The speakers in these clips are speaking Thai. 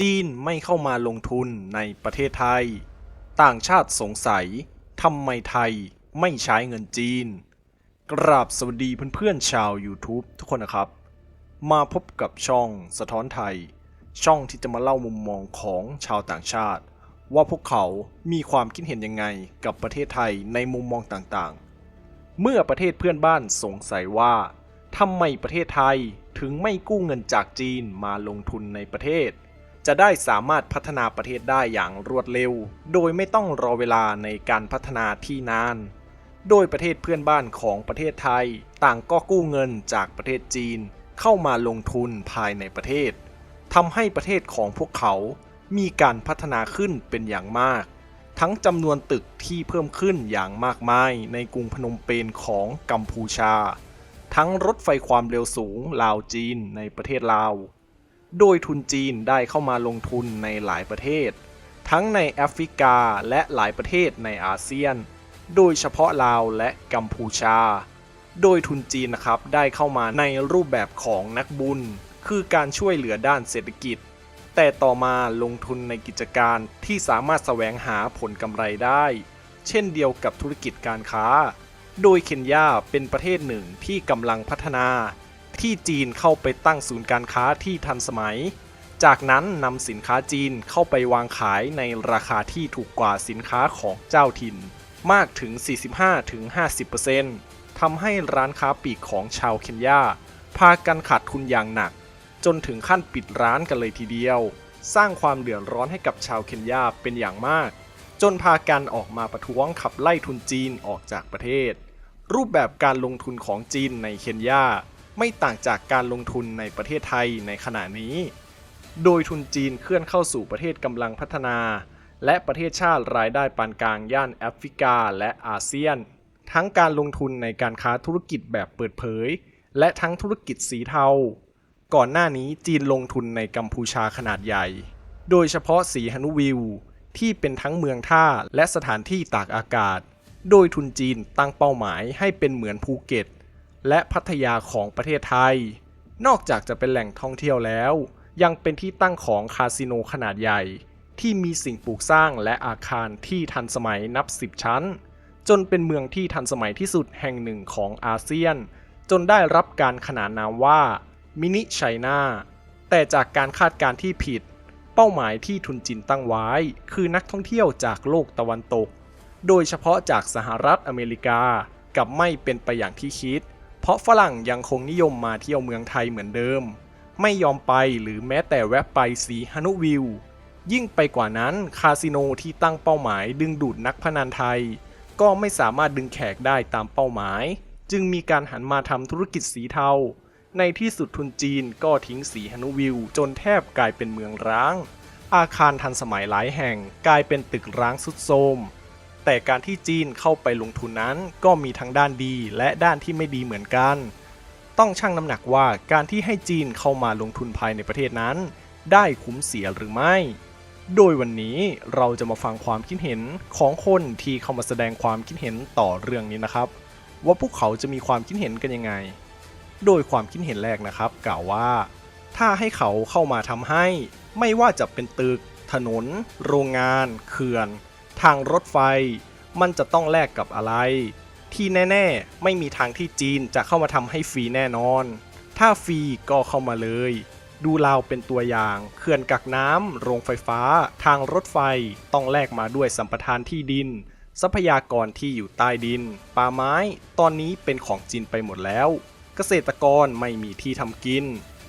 จีนไม่เข้ามาลงทุนในประเทศไทย ต่างชาติสงสัยทำไมไทยไม่ใช้เงินจีน กราบสวัสดีเพื่อนๆชาว YouTube ทุกคนนะครับ มาพบกับช่องสะท้อนไทย ช่องที่จะมาเล่ามุมมองของชาวต่างชาติ ว่าพวกเขามีความคิดเห็นยังไงกับประเทศไทยในมุมมองต่างๆ เมื่อประเทศเพื่อนบ้านสงสัยว่าทำไมประเทศไทยถึงไม่กู้เงินจากจีนมาลงทุนในประเทศ จะได้สามารถพัฒนาประเทศได้อย่างรวดเร็ว โดยไม่ต้องรอเวลาในการพัฒนาที่นาน โดยประเทศเพื่อนบ้านของประเทศไทย ต่างก็กู้เงินจากประเทศจีน เข้ามาลงทุนภายในประเทศทำให้ประเทศของพวกเขา มีการพัฒนาขึ้นเป็นอย่างมาก ทั้งจำนวนตึกที่เพิ่มขึ้นอย่างมากมายในกรุงพนมเปญของกัมพูชา ทั้งรถไฟความเร็วสูงลาวจีนในประเทศลาว โดยทุนจีนได้เข้ามาลงทุนในหลายประเทศ ทั้งในแอฟริกาและหลายประเทศในอาเซียน โดยเฉพาะลาวและกัมพูชา โดยทุนจีนนะครับได้เข้ามาในรูปแบบของนักบุญ คือการช่วยเหลือด้านเศรษฐกิจ แต่ต่อมาลงทุนในกิจการที่สามารถแสวงหาผลกำไรได้ เช่นเดียวกับธุรกิจการค้า โดยเคนยาเป็นประเทศหนึ่งที่กำลังพัฒนา ที่จีนเข้าไปตั้งศูนย์การค้าที่ทันสมัย จากนั้นนำสินค้าจีนเข้าไปวางขายในราคาที่ถูกกว่าสินค้าของเจ้าถิ่น มากถึง 45-50%ทำให้ร้านค้าปลีกของชาวเคนยาพากันขาดทุนอย่างหนัก จนถึงขั้นปิดร้านกันเลยทีเดียว สร้างความเดือดร้อนให้กับชาวเคนยาเป็นอย่างมาก จนพากันออกมาประท้วงขับไล่ทุนจีนออกจากประเทศ รูปแบบการลงทุนของจีนในเคนยา ไม่ต่างจากการลงทุนในประเทศไทยในขณะนี้ โดยทุนจีนเคลื่อนเข้าสู่ประเทศกำลังพัฒนา และประเทศชาติรายได้ปานกลางย่านแอฟริกาและอาเซียน ทั้งการลงทุนในการค้าธุรกิจแบบเปิดเผย และทั้งธุรกิจสีเทา ก่อนหน้านี้จีนลงทุนในกัมพูชาขนาดใหญ่ โดยเฉพาะสีฮานุวิวที่เป็นทั้งเมืองท่าและสถานที่ตากอากาศ โดยทุนจีนตั้งเป้าหมายให้เป็นเหมือนภูเก็ต และพัทยาของประเทศไทย นอกจากจะเป็นแหล่งท่องเที่ยวแล้ว ยังเป็นที่ตั้งของคาสิโนขนาดใหญ่ ที่มีสิ่งปลูกสร้างและอาคารที่ทันสมัยนับสิบชั้น จนเป็นเมืองที่ทันสมัยที่สุดแห่งหนึ่งของอาเซียน จนได้รับการขนานนามว่ามินิไชน่าแต่จากการคาดการณ์ที่ผิด เป้าหมายที่ทุนจีนตั้งไว้ คือนักท่องเที่ยวจากโลกตะวันตก โดยเฉพาะจากสหรัฐอเมริกากับไม่เป็นไปอย่างที่คิด เพราะฝรั่งยังคงนิยมมาเที่ยวเมืองไทยเหมือนเดิม ไม่ยอมไปหรือแม้แต่แวะไปสีฮานุวิว ยิ่งไปกว่านั้นคาสิโนที่ตั้งเป้าหมายดึงดูดนักพนันไทย ก็ไม่สามารถดึงแขกได้ตามเป้าหมาย จึงมีการหันมาทำธุรกิจสีเทา ในที่สุดทุนจีนก็ทิ้งสีฮานุวิว จนแทบกลายเป็นเมืองร้าง อาคารทันสมัยหลายแห่งกลายเป็นตึกร้างสุดโทรม แต่การที่จีนเข้าไปลงทุนนั้นก็มีทั้งด้านดีและด้านที่ไม่ดีเหมือนกัน ต้องชั่งน้ำหนักว่าการที่ให้จีนเข้ามาลงทุนภายในประเทศนั้น ได้คุ้มเสียหรือไม่ โดยวันนี้เราจะมาฟังความคิดเห็นของคนที่เข้ามาแสดงความคิดเห็นต่อเรื่องนี้นะครับ ว่าพวกเขาจะมีความคิดเห็นกันยังไง โดยความคิดเห็นแรกนะครับ กล่าวว่า ถ้าให้เขาเข้ามาทำให้ ไม่ว่าจะเป็นตึก ถนน โรงงาน เขื่อน ทางรถไฟ มันจะต้องแลกกับอะไร ที่แน่ๆ ไม่มีทางที่จีนจะเข้ามาทำให้ฟรีแน่นอน ถ้าฟรีก็เข้ามาเลย ดูลาวเป็นตัวอย่างเขื่อนกักน้ำโรงไฟฟ้า ทางรถไฟต้องแลกมาด้วยสัมปทานที่ดิน ทรัพยากรที่อยู่ใต้ดิน ป่าไม้ ตอนนี้เป็นของจีนไปหมดแล้ว เกษตรกรไม่มีที่ทำกิน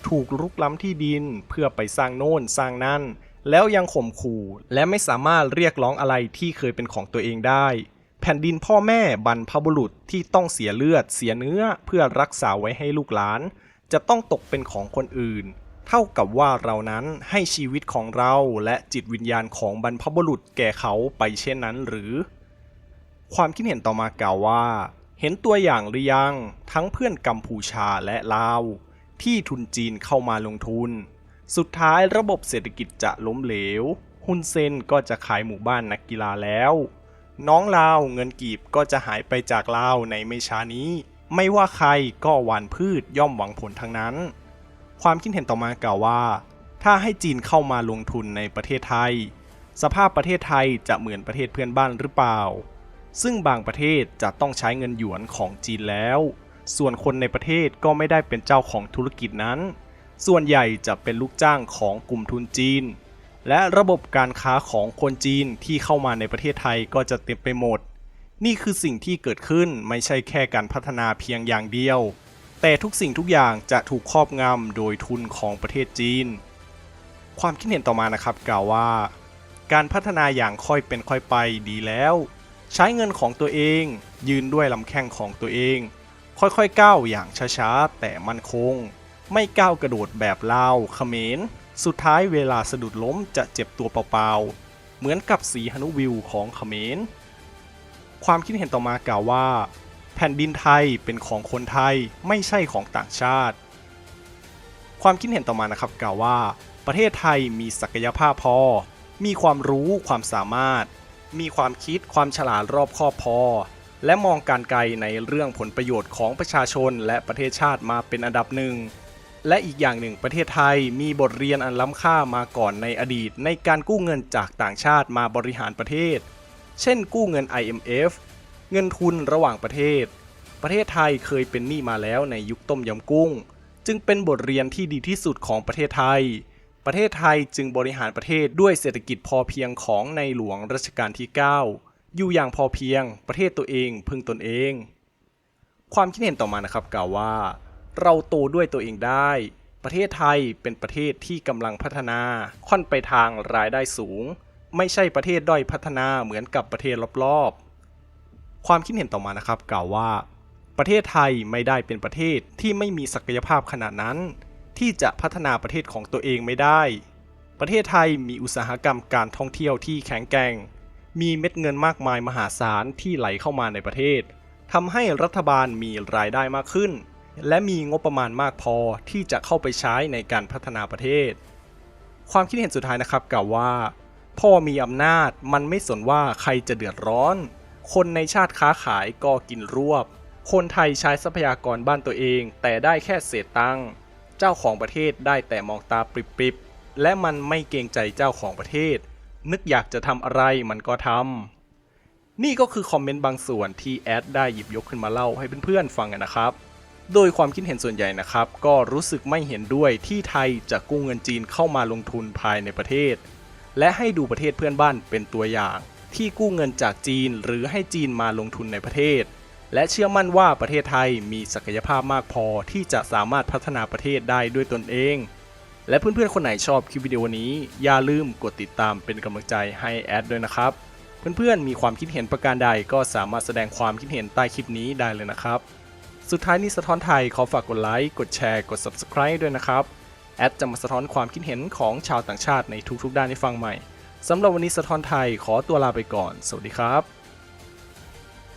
ถูกรุกล้ำที่ดินเพื่อไปสร้างโน่นสร้างนั่น แล้วยังข่มขู่และไม่สามารถเรียกร้องอะไรที่เคยเป็นของตัวเองได้ แผ่นดินพ่อแม่บรรพบุรุษที่ต้องเสียเลือดเสียเนื้อเพื่อรักษาไว้ให้ลูกหลาน จะต้องตกเป็นของคนอื่น เท่ากับว่าเรานั้นให้ชีวิตของเราและจิตวิญญาณของบรรพบุรุษแก่เขาไปเช่นนั้นหรือ ความคิดเห็นต่อมากล่าวว่า เห็นตัวอย่างหรือยังทั้งเพื่อนกัมพูชาและลาวที่ทุนจีนเข้ามาลงทุน สุดท้ายระบบเศรษฐกิจจะล้มเหลว ฮุนเซนก็จะขายหมู่บ้านนักกีฬาแล้ว น้องลาวเงินกีบก็จะหายไปจากลาวในไม่ช้านี้ ไม่ว่าใครก็หวานพืชย่อมหวังผลทั้งนั้น ความคิดเห็นต่อมากล่าวว่า ถ้าให้จีนเข้ามาลงทุนในประเทศไทย สภาพประเทศไทยจะเหมือนประเทศเพื่อนบ้านหรือเปล่า ซึ่งบางประเทศจะต้องใช้เงินหยวนของจีนแล้ว ส่วนคนในประเทศก็ไม่ได้เป็นเจ้าของธุรกิจนั้น ส่วนใหญ่จะเป็นลูกจ้างของกลุ่มทุนจีน และระบบการค้าของคนจีนที่เข้ามาในประเทศไทยก็จะเต็มไปหมด นี่คือสิ่งที่เกิดขึ้นไม่ใช่แค่การพัฒนาเพียงอย่างเดียว แต่ทุกสิ่งทุกอย่างจะถูกครอบงำโดยทุนของประเทศจีน ความคิดเห็นต่อมานะครับกล่าวว่า การพัฒนาอย่างค่อยเป็นค่อยไปดีแล้ว ใช้เงินของตัวเอง ยืนด้วยลำแข้งของตัวเอง ค่อยๆก้าวอย่างช้าๆแต่มั่นคง ไม่ก้าวกระโดดแบบลาวเขมร สุดท้ายเวลาสะดุดล้มจะเจ็บตัวเปล่าๆ เหมือนกับสีหนุวิวของเขมร ความคิดเห็นต่อมากล่าวว่า แผ่นดินไทยเป็นของคนไทยไม่ใช่ของต่างชาติ ความคิดเห็นต่อมานะครับกล่าวว่า ประเทศไทยมีศักยภาพพอ มีความรู้ความสามารถ มีความคิดความฉลาดรอบคอบพอและมองการไกลในเรื่องผลประโยชน์ของประชาชนและประเทศชาติมาเป็นอันดับหนึ่ง และอีกอย่างหนึ่งประเทศไทยมีบทเรียนอันล้ำค่ามาก่อนในอดีต ในการกู้เงินจากต่างชาติมาบริหารประเทศ เช่น กู้เงิน IMF เงินทุนระหว่างประเทศ ประเทศไทยเคยเป็นหนี้มาแล้วในยุคต้มยำกุ้ง จึงเป็นบทเรียนที่ดีที่สุดของประเทศไทย ประเทศไทยจึงบริหารประเทศด้วยเศรษฐกิจพอเพียงของในหลวงรัชกาลที่ 9 อยู่อย่างพอเพียง ประเทศตัวเองพึ่งตนเอง ความคิดเห็นต่อมานะครับกล่าวว่า เราโตด้วยตัวเองได้ ประเทศไทยเป็นประเทศที่กำลังพัฒนา ค่อนไปทางรายได้สูง ไม่ใช่ประเทศด้อยพัฒนาเหมือนกับประเทศรอบๆ ความคิดเห็นต่อมานะครับกล่าวว่า ประเทศไทยไม่ได้เป็นประเทศที่ไม่มีศักยภาพขนาดนั้น ที่จะพัฒนาประเทศของตัวเองไม่ได้ ประเทศไทยมีอุตสาหกรรมการท่องเที่ยวที่แข็งแกร่ง มีเม็ดเงินมากมายมหาศาลที่ไหลเข้ามาในประเทศทำให้รัฐบาลมีรายได้มากขึ้น และมีงบประมาณมากพอที่จะเข้าไปใช้ในการพัฒนาประเทศ ความคิดเห็นสุดท้ายนะครับกล่าวว่า พ่อมีอำนาจมันไม่สนว่าใครจะเดือดร้อน คนในชาติค้าขายก็กินรวบ คนไทยใช้ทรัพยากรบ้านตัวเอง แต่ได้แค่เศษตังค์เจ้าของประเทศได้แต่มองตาปริบๆและมันไม่เกรงใจเจ้าของประเทศ นึกอยากจะทำอะไรมันก็ทำนี่ก็คือคอมเมนต์บางส่วนที่แอดได้หยิบยกขึ้นมาเล่าให้เพื่อนๆฟังกันนะครับ โดยความคิดเห็นส่วนใหญ่นะครับ ก็รู้สึกไม่เห็นด้วยที่ไทยจะกู้เงินจีนเข้ามาลงทุนภายในประเทศ และให้ดูประเทศเพื่อนบ้านเป็นตัวอย่าง ที่กู้เงินจากจีนหรือให้จีนมาลงทุนในประเทศ และเชื่อมั่นว่าประเทศไทยมีศักยภาพมากพอที่จะสามารถพัฒนาประเทศได้ด้วยตนเอง และเพื่อนๆ คนไหนชอบคลิปวิดีโอนี้ อย่าลืมกดติดตามเป็นกำลังใจให้แอดด้วยนะครับ เพื่อนๆมีความคิดเห็นประการใดก็สามารถแสดงความคิดเห็นใต้คลิปนี้ได้เลยนะครับ สุดท้ายนี้สะท้อนไทยขอฝากกดไลค์ กดแชร์ กด Subscribe ด้วยนะครับ แอดจะมาสะท้อนความคิดเห็นของชาวต่างชาติในทุกๆด้านให้ฟังใหม่ สำหรับวันนี้สะท้อนไทยขอตัวลาไปก่อน สวัสดีครับ